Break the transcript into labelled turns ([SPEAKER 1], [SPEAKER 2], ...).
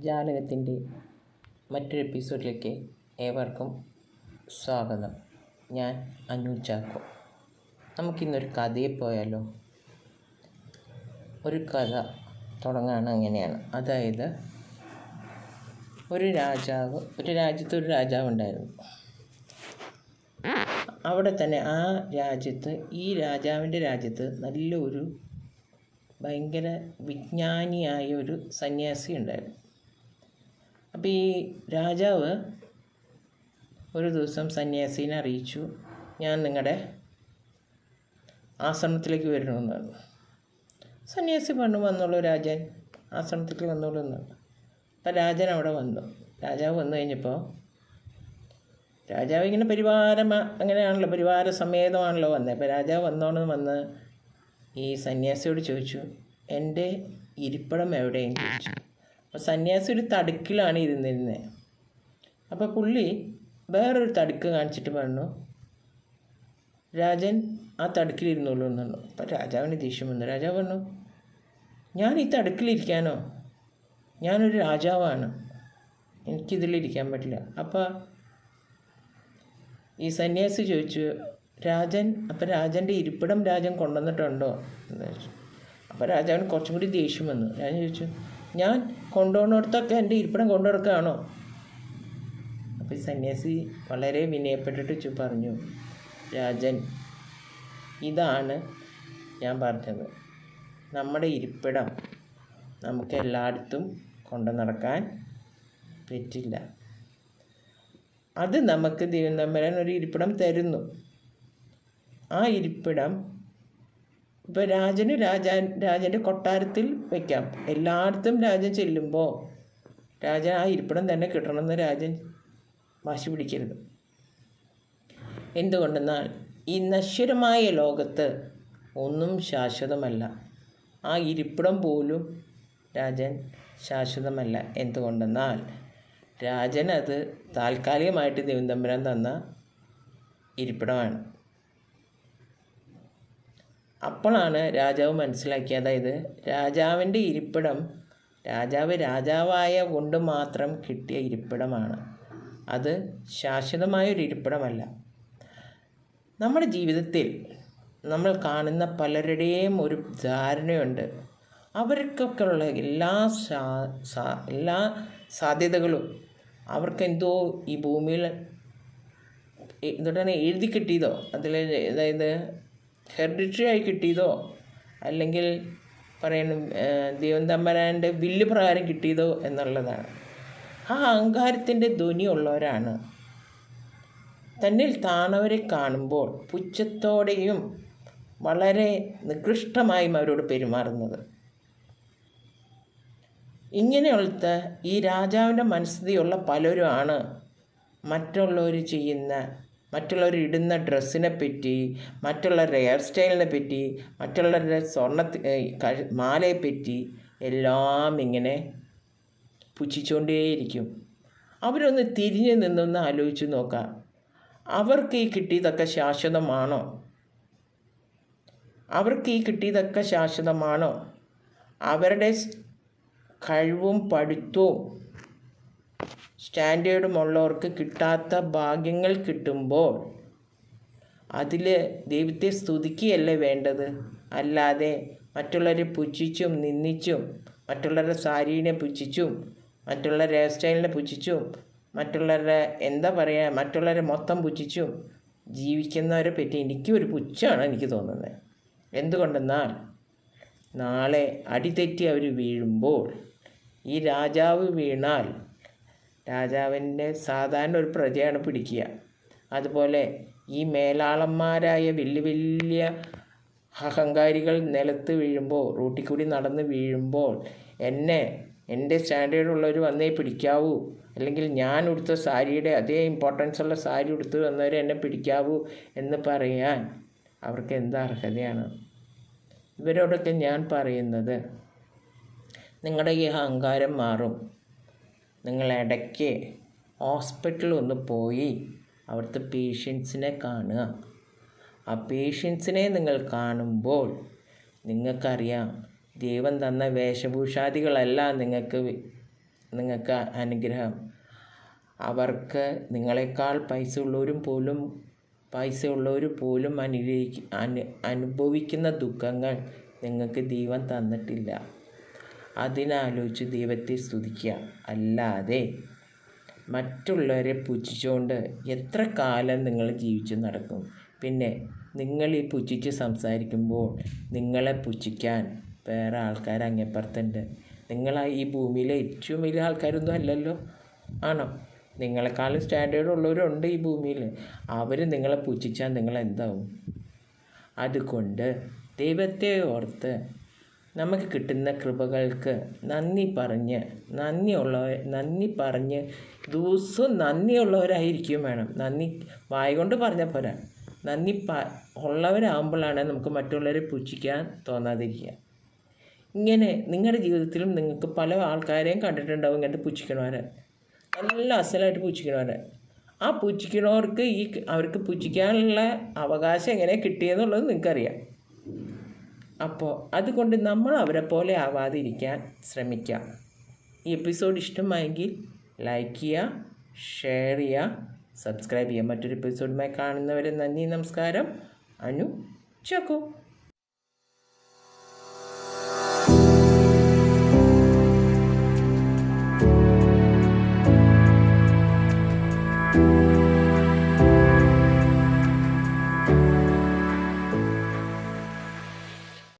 [SPEAKER 1] ജാലകത്തിന്റെ മറ്റൊരു എപ്പിസോഡിലേക്ക് ഏവർക്കും സ്വാഗതം. ഞാൻ അനു ചാക്കോ നമുക്കിന്നൊരു കഥയെ പോയാലോ? ഒരു കഥ തുടങ്ങാണ് അങ്ങനെയാണ്. അതായത് ഒരു രാജാവ് ഒരു രാജ്യത്ത് ഒരു രാജാവ് ഉണ്ടായിരുന്നു. അവിടെ തന്നെ ആ രാജ്യത്ത് ഈ രാജാവിന്റെ രാജ്യത്ത് നല്ലൊരു ഭയങ്കര വിജ്ഞാനിയായ ഒരു സന്യാസി ഉണ്ടായിരുന്നു. അപ്പോൾ ഈ രാജാവ് ഒരു ദിവസം സന്യാസിനെ അറിയിച്ചു ഞാൻ നിങ്ങളുടെ ആശ്രമത്തിലേക്ക് വരണമെന്ന് പറഞ്ഞു. സന്യാസി പറഞ്ഞു വന്നോളൂ രാജൻ ആശ്രമത്തിലേക്ക് വന്നോളൂ എന്ന് അപ്പം രാജൻ അവിടെ വന്നു. രാജാവ് വന്നു കഴിഞ്ഞപ്പോൾ രാജാവ് ഇങ്ങനെ പരിവാരമ അങ്ങനെയാണല്ലോ പരിവാര സമേതമാണല്ലോ വന്നത് അപ്പോൾ രാജാവ് വന്നോണെന്ന് വന്ന് ഈ സന്യാസിയോട് ചോദിച്ചു എന്റെ ഇരിപ്പിടം എവിടെയെന്ന് ചോദിച്ചു? അപ്പോൾ സന്യാസി ഒരു തടുക്കിലാണ് ഇരുന്നിരുന്നത് അപ്പോൾ പുള്ളി വേറൊരു തടുക്ക് കാണിച്ചിട്ട് പറഞ്ഞു രാജൻ ആ തടുക്കിലിരുന്നുള്ളൂ എന്ന് പറഞ്ഞു അപ്പോൾ രാജാവിന് ദേഷ്യം വന്നു. രാജാവ് പറഞ്ഞു ഞാൻ ഈ തടുക്കിലിരിക്കാനോ? ഞാനൊരു രാജാവാണ്. എനിക്കിതിലിരിക്കാൻ പറ്റില്ല. അപ്പോൾ ഈ സന്യാസി ചോദിച്ചു രാജൻ അപ്പം രാജന്റെ ഇരിപ്പിടം രാജൻ കൊണ്ടുവന്നിട്ടുണ്ടോ? എന്ന് ചോദിച്ചു. അപ്പോൾ രാജാവിന് കുറച്ചും കൂടി ദേഷ്യം വന്നു. രാജൻ ചോദിച്ചു ഞാൻ കൊണ്ടുപോകുന്നിടത്തൊക്കെ എന്റെ ഇരിപ്പിടം കൊണ്ടു നടക്കുകയാണോ അപ്പോൾ ഈ സന്യാസി വളരെ വിനയപ്പെട്ടിട്ട് ചു പറഞ്ഞു രാജൻ ഇതാണ് ഞാൻ പറഞ്ഞത്. നമ്മുടെ ഇരിപ്പിടം നമുക്ക് എല്ലായിടത്തും കൊണ്ടു നടക്കാൻ പറ്റില്ല. അത് നമുക്ക് ദൈവം തമ്പരാൻ ഒരു ഇരിപ്പിടം തരുന്നു. ആ ഇരിപ്പിടം ഇപ്പോൾ രാജന് രാജാ രാജന്റെ കൊട്ടാരത്തിൽ വയ്ക്കാം എല്ലായിടത്തും രാജൻ ചെല്ലുമ്പോൾ രാജൻ ആ ഇരിപ്പിടം തന്നെ കിട്ടണമെന്ന് രാജൻ വാശി പിടിക്കരുത്. എന്തുകൊണ്ടെന്നാൽ ഈ നശ്വരമായ ലോകത്ത് ഒന്നും ശാശ്വതമല്ല. ആ ഇരിപ്പിടം പോലും രാജൻ ശാശ്വതമല്ല. എന്തുകൊണ്ടെന്നാൽ രാജൻ അത് താൽക്കാലികമായിട്ട് ദൈവം തമ്പുരാൻ തന്ന ഇരിപ്പിടമാണ്. അപ്പോഴാണ് രാജാവ് മനസ്സിലാക്കിയത്. അതായത് രാജാവിന്റെ ഇരിപ്പിടം രാജാവ് രാജാവായ കൊണ്ട് മാത്രം കിട്ടിയ ഇരിപ്പിടമാണ്. അത് ശാശ്വതമായ ഒരു ഇരിപ്പിടമല്ല. നമ്മുടെ ജീവിതത്തിൽ നമ്മൾ കാണുന്ന പലരുടെയും ഒരു ധാരണയുണ്ട്. അവർക്കൊക്കെ ഉള്ള എല്ലാ സാ എല്ലാ സാധ്യതകളും അവർക്കെന്തോ ഈ ഭൂമിയിൽ എന്തുകൊണ്ടാണ് എഴുതി കിട്ടിയതോ? അതിൽ അതായത് ഹെറിഡിറ്ററി ആയി കിട്ടിയതോ? അല്ലെങ്കിൽ പറയണം ദൈവം തമ്പരാന്റെ വില്ല് പ്രകാരം കിട്ടിയതോ എന്നുള്ളതാണ്. ആ അഹങ്കാരത്തിന്റെ ധ്വനി ഉള്ളവരാണ്. തന്നിൽ താണവരെ കാണുമ്പോൾ പുച്ഛത്തോടെയും വളരെ നികൃഷ്ടമായും അവരോട് പെരുമാറുന്നത്. ഇങ്ങനെയുള്ള ഈ രാജാവിന്റെ മനസ്ഥിതിയുള്ള പലരുമാണ് മറ്റുള്ളവർ ചെയ്യുന്ന മറ്റുള്ളവർ ഇടുന്ന ഡ്രസ്സിനെ പറ്റി മറ്റുള്ളവരുടെ ഹെയർ സ്റ്റൈലിനെ പറ്റി മറ്റുള്ളവരുടെ സ്വർണ മാലയെ പറ്റി എല്ലാം ഇങ്ങനെ പുച്ഛിച്ചുകൊണ്ടേയിരിക്കും അവരൊന്ന് തിരിഞ്ഞു നിന്നൊന്ന് ആലോചിച്ച് നോക്കാം. അവർക്ക് ഈ കിട്ടിയതൊക്കെ ശാശ്വതമാണോ? അവർക്ക് ഈ കിട്ടിയതൊക്കെ ശാശ്വതമാണോ? അവരുടെ കഴിവും പഠിത്തവും സ്റ്റാൻഡേർഡും ഉള്ളവർക്ക് കിട്ടാത്ത ഭാഗ്യങ്ങൾ കിട്ടുമ്പോൾ അതിൽ ദൈവത്തെ സ്തുതിക്കുകയല്ലേ വേണ്ടത്? അല്ലാതെ മറ്റുള്ളവരെ പുച്ഛിച്ചും നിന്ദിച്ചും മറ്റുള്ളവരുടെ സാരീനെ പുച്ഛിച്ചും മറ്റുള്ളവരുടെ ഹെയർ സ്റ്റൈലിനെ പുച്ഛിച്ചും മറ്റുള്ളവരുടെ എന്താ പറയുക മറ്റുള്ളവരെ മൊത്തം പുച്ഛിച്ചും ജീവിക്കുന്നവരെ പറ്റി എനിക്കൊരു പുച്ഛമാണ് എനിക്ക് തോന്നുന്നത്. എന്തുകൊണ്ടെന്നാൽ നാളെ അടിതെറ്റി അവർ വീഴുമ്പോൾ ഈ രാജാവ് വീണാൽ രാജാവിന്റെ സാധാരണ ഒരു പ്രജയാണ് പിടിക്കുക. അതുപോലെ ഈ മേലാളന്മാരായ വലിയ വലിയ അഹങ്കാരികൾ നിലത്ത് വീഴുമ്പോൾ റൂട്ടിൽ കൂടി നടന്ന് വീഴുമ്പോൾ എന്നെ എന്റെ സ്റ്റാൻഡേർഡ് സ്റ്റാൻഡേർഡുള്ളവർ വന്നേ പിടിക്കാവൂ. അല്ലെങ്കിൽ ഞാൻ ഉടുത്ത സാരിയുടെ അതേ ഇമ്പോർട്ടൻസ് ഉള്ള സാരി ഉടുത്ത് വന്നവർ എന്നെ പിടിക്കാവൂ എന്ന് പറയാൻ അവർക്ക് എന്ത് അർഹതയാണ്? ഇവരോടൊക്കെ ഞാൻ പറയുന്നത് നിങ്ങളുടെ ഈ അഹങ്കാരം മാറും. നിങ്ങൾ ഇടയ്ക്ക് ഹോസ്പിറ്റലിൽ ഒന്ന് പോയി അവിടുത്തെ പേഷ്യൻസിനെ കാണുക. ആ പേഷ്യൻസിനെ നിങ്ങൾ കാണുമ്പോൾ നിങ്ങൾക്കറിയാം ദൈവം തന്ന വേഷഭൂഷാദികളല്ല നിങ്ങൾക്ക് നിങ്ങൾക്ക് അനുഗ്രഹം. അവർക്ക് നിങ്ങളെക്കാൾ പൈസ ഉള്ളവരും പോലും പൈസ ഉള്ളവർ പോലും അനുഭവിക്കുന്ന ദുഃഖങ്ങൾ നിങ്ങൾക്ക് ദൈവം തന്നിട്ടില്ല. അതിനാലോചിച്ച് ദൈവത്തെ സ്തുതിക്കുക. അല്ലാതെ മറ്റുള്ളവരെ പുച്ഛിച്ചുകൊണ്ട് എത്ര കാലം നിങ്ങൾ ജീവിച്ച് നടക്കും? പിന്നെ നിങ്ങൾ ഈ പുച്ഛിച്ച് സംസാരിക്കുമ്പോൾ നിങ്ങളെ പുച്ഛിക്കാൻ വേറെ ആൾക്കാർ അങ്ങേപ്പുറത്തുണ്ട്. നിങ്ങളാ ഈ ഭൂമിയിലെ ഏറ്റവും വലിയ ആൾക്കാരൊന്നും അല്ലല്ലോ? ആണോ? നിങ്ങളെക്കാളും സ്റ്റാൻഡേർഡ് ഉള്ളവരുണ്ട് ഈ ഭൂമിയിൽ അവർ നിങ്ങളെ പുച്ഛിച്ചാൽ നിങ്ങൾ എന്താവും അതുകൊണ്ട് ദൈവത്തെ ഓർത്ത് നമുക്ക് കിട്ടുന്ന കൃപകൾക്ക് നന്ദി പറഞ്ഞ് നന്ദിയുള്ളവർ നന്ദി പറഞ്ഞ് ദിവസവും നന്ദിയുള്ളവരായിരിക്കും വേണം. നന്ദി വായ കൊണ്ട് പോലെ പോരാ. നന്ദി പ ഉള്ളവരാകുമ്പോഴാണ് നമുക്ക് മറ്റുള്ളവരെ പുച്ഛിക്കാൻ തോന്നാതിരിക്കുക. ഇങ്ങനെ നിങ്ങളുടെ ജീവിതത്തിലും നിങ്ങൾക്ക് പല ആൾക്കാരെയും കണ്ടിട്ടുണ്ടാവും ഇങ്ങനത്തെ പുച്ഛിക്കണവരെ നല്ല അസലായിട്ട് പുച്ഛിക്കണവരെ ആ പുച്ഛിക്കണവർക്ക് ഈ അവർക്ക് പുച്ഛിക്കാനുള്ള അവകാശം എങ്ങനെ കിട്ടിയെന്നുള്ളത് നിങ്ങൾക്കറിയാം. അപ്പോൾ അതുകൊണ്ട് നമ്മൾ അവരെ പോലെ ആവാതിരിക്കാൻ ശ്രമിക്കാം ഈ എപ്പിസോഡ് ഇഷ്ടമായെങ്കിൽ ലൈക്ക് ചെയ്യുക ഷെയർ ചെയ്യുക സബ്സ്ക്രൈബ് ചെയ്യുക മറ്റൊരു എപ്പിസോഡുമായി കാണുന്നവരെ നന്ദി നമസ്കാരം. അനു ചക്കു.